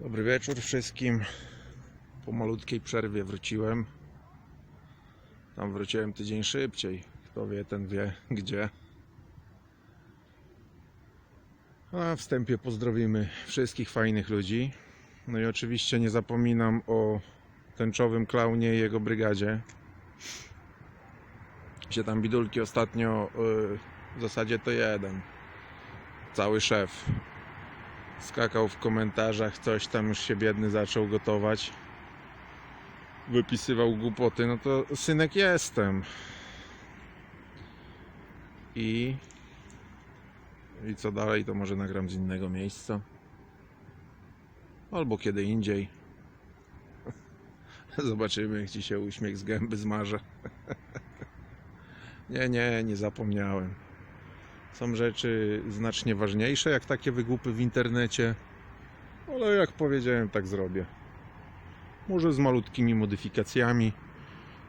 Dobry wieczór wszystkim. Po malutkiej przerwie wróciłem. Tam wróciłem tydzień szybciej. Kto wie, ten wie gdzie. A wstępie pozdrowimy wszystkich fajnych ludzi. No i oczywiście nie zapominam o tęczowym klaunie i jego brygadzie. Się tam bidulki ostatnio, yy, w zasadzie to jeden. Cały szef skakał w komentarzach, coś tam już się biedny zaczął gotować. Wypisywał głupoty, no to synek jestem. I i co dalej, to może nagram z innego miejsca. Albo kiedy indziej. Zobaczymy, jak ci się uśmiech z gęby zmarze. nie, nie, nie zapomniałem. Są rzeczy znacznie ważniejsze, jak takie wygłupy w internecie. Ale jak powiedziałem, tak zrobię. Może z malutkimi modyfikacjami,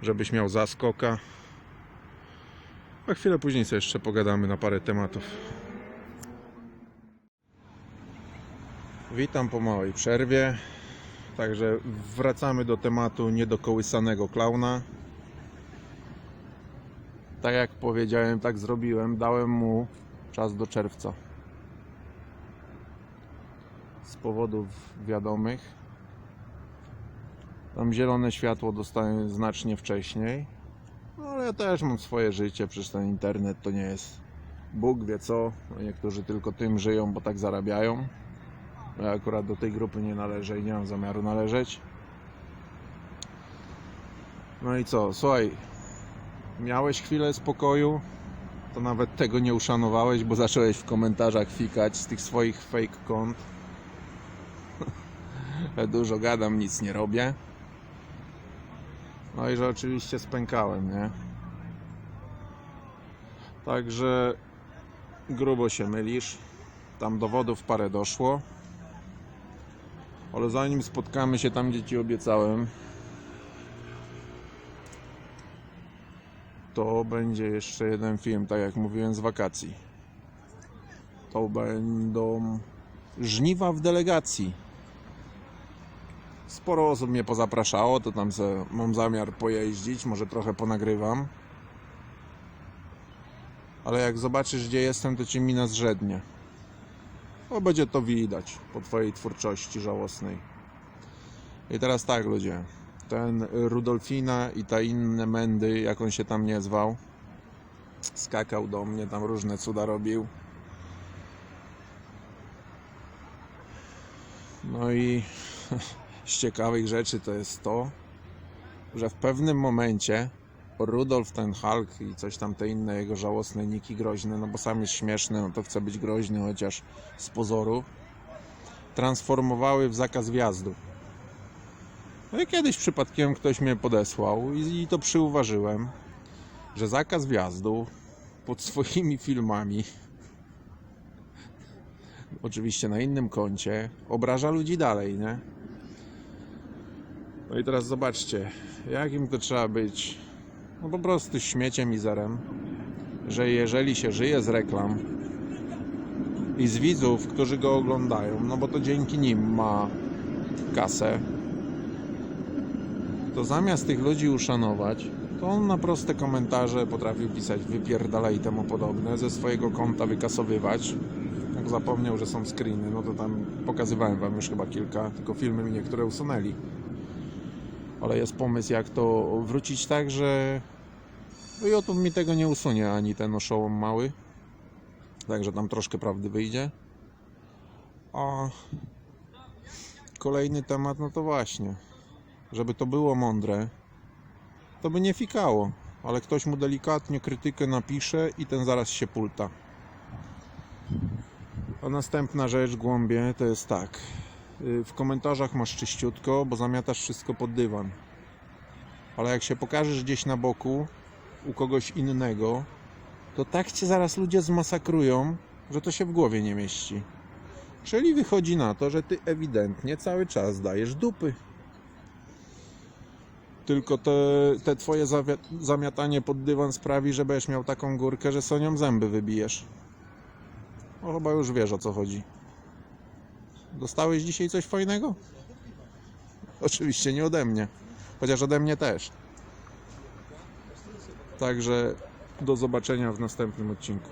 żebyś miał zaskoka. A chwilę później sobie jeszcze pogadamy na parę tematów. Witam po małej przerwie. Także wracamy do tematu niedokołysanego klauna. Tak jak powiedziałem, tak zrobiłem. Dałem mu czas do czerwca. Z powodów wiadomych. Tam zielone światło dostałem znacznie wcześniej. No, ale ja też mam swoje życie, przecież ten internet to nie jest Bóg wie co. No, Niektórzy tylko tym żyją, bo tak zarabiają. Ja akurat do tej grupy nie należę i nie mam zamiaru należeć. No i co? Słuchaj, miałeś chwilę spokoju, to nawet tego nie uszanowałeś, bo zacząłeś w komentarzach fikać z tych swoich fake kont. Dużo gadam, nic nie robię. No i że oczywiście spękałem, nie? Także grubo się mylisz. Tam dowodów parę doszło. Ale zanim spotkamy się tam, gdzie Ci obiecałem, to będzie jeszcze jeden film, tak jak mówiłem, z wakacji. To będą żniwa w delegacji. Sporo osób mnie pozapraszało, to tam se mam zamiar pojeździć, może trochę ponagrywam. Ale jak zobaczysz, gdzie jestem, to Ci mina zrzednie. Bo będzie to widać po Twojej twórczości żałosnej. I teraz tak, ludzie. Ten Rudolfina i ta inne Mendy, jak on się tam nie zwał, skakał do mnie, tam różne cuda robił. No i z ciekawych rzeczy to jest to, że w pewnym momencie Rudolf ten Hulk i coś tam te inne jego żałosne niki groźne, no bo sam jest śmieszny, no to chce być groźny chociaż z pozoru, transformowały w zakaz wjazdu. No kiedyś przypadkiem ktoś mnie podesłał i, i to przyuważyłem, że zakaz wjazdu pod swoimi filmami, oczywiście na innym koncie, obraża ludzi dalej, nie? No i teraz zobaczcie, jakim to trzeba być. No po prostu śmieciem i że jeżeli się żyje z reklam i z widzów, którzy go oglądają, no bo to dzięki nim ma kasę, to zamiast tych ludzi uszanować, to on na proste komentarze potrafił pisać wypierdala i temu podobne, ze swojego konta wykasowywać. Jak zapomniał, że są screeny, no to tam pokazywałem wam już chyba kilka, tylko filmy mi niektóre usunęli. Ale jest pomysł jak to wrócić tak, że no YouTube mi tego nie usunie ani ten oszołom mały. Także tam troszkę prawdy wyjdzie. A kolejny temat no to właśnie żeby to było mądre to by nie fikało ale ktoś mu delikatnie krytykę napisze i ten zaraz się pulta a następna rzecz głębie to jest tak Y, w komentarzach masz czyściutko, bo zamiatasz wszystko pod dywan. Ale jak się pokażesz gdzieś na boku u kogoś innego, to tak cię zaraz ludzie zmasakrują, że to się w głowie nie mieści. Czyli wychodzi na to, że ty ewidentnie cały czas dajesz dupy tylko te, te twoje zamiatanie pod dywan sprawi, że będziesz miał taką górkę, że sonią zęby wybijesz. No chyba już wiesz o co chodzi. Dostałeś dzisiaj coś fajnego? Oczywiście nie ode mnie, chociaż ode mnie też. Także do zobaczenia w następnym odcinku.